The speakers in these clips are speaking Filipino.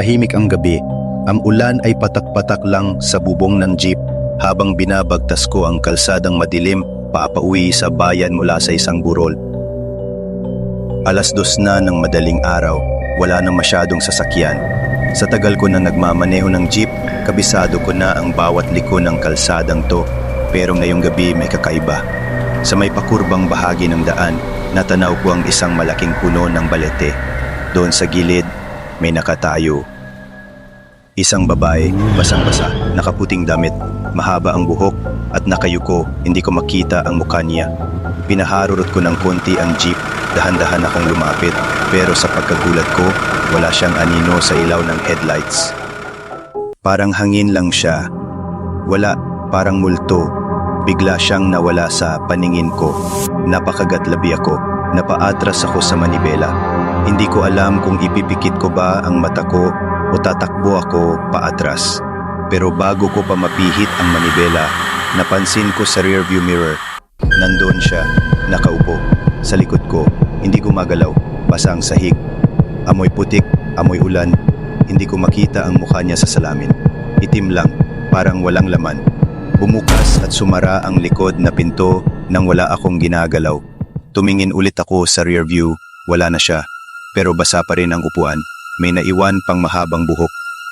Tahimik ang gabi. Ang ulan ay patak-patak lang sa bubong ng jeep habang binabagtas ko ang kalsadang madilim papauwi sa bayan mula sa isang burol. Alas dos na ng madaling araw, wala nang masyadong sasakyan. Sa tagal ko na nagmamaneho ng jeep, kabisado ko na ang bawat liko ng kalsadang to. Pero ngayong gabi may kakaiba. Sa may pakurbang bahagi ng daan, natanaw ko ang isang malaking puno ng balete. Doon sa gilid, may nakatayo. Isang babae, basang-basa, nakaputing damit, mahaba ang buhok at nakayuko, hindi ko makita ang mukha niya. Pinaharurot ko ng konti ang jeep, dahan-dahan akong lumapit, pero sa pagkagulat ko, wala siyang anino sa ilaw ng headlights. Parang hangin lang siya. Wala, parang multo. Bigla siyang nawala sa paningin ko. Napakagatlabi ako. Napaatras ako sa manibela. Hindi ko alam kung ipipikit ko ba ang mata ko o tatakbo ako paatras. Pero bago ko pa mapihit ang manibela, napansin ko sa rearview mirror. Nandoon siya, nakaupo, sa likod ko, hindi gumagalaw, basa ang sahig. Amoy putik, amoy ulan, hindi ko makita ang mukha niya sa salamin. Itim lang, parang walang laman. Bumukas at sumara ang likod na pinto nang wala akong ginagalaw. Tumingin ulit ako sa rear view, wala na siya. Pero basa pa rin ang upuan. May naiwan pang mahabang buhok.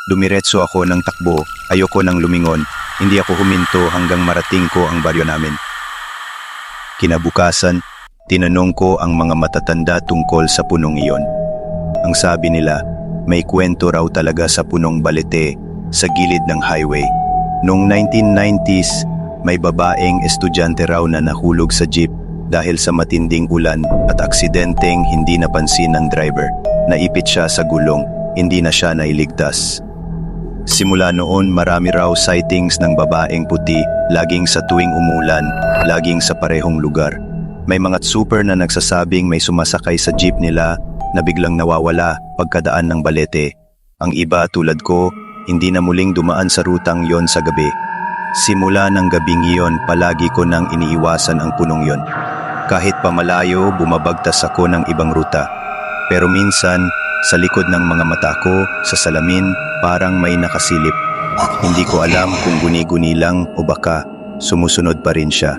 Dumiretso ako ng takbo, ayoko nang lumingon. Hindi ako huminto hanggang marating ko ang baryo namin. Kinabukasan, tinanong ko ang mga matatanda tungkol sa punong iyon. Ang sabi nila, may kwento raw talaga sa punong balete sa gilid ng highway. Noong 1990s, may babaeng estudyante raw na nahulog sa jeep dahil sa matinding ulan at aksidenteng hindi napansin ng driver. Naipit siya sa gulong, hindi na siya nailigtas. Simula noon marami raw sightings ng babaeng puti laging sa tuwing umulan, laging sa parehong lugar. May mga super na nagsasabing may sumasakay sa jeep nila na biglang nawawala pagkadaan ng balete. Ang iba tulad ko, hindi na muling dumaan sa rutang yon sa gabi. Simula ng gabing iyon, palagi ko nang iniiwasan ang punong yon. Kahit pamalayo, bumabagtas ako ng ibang ruta. Pero minsan, sa likod ng mga mata ko, sa salamin, parang may nakasilip. Hindi ko alam kung guni-guni lang o baka sumusunod pa rin siya.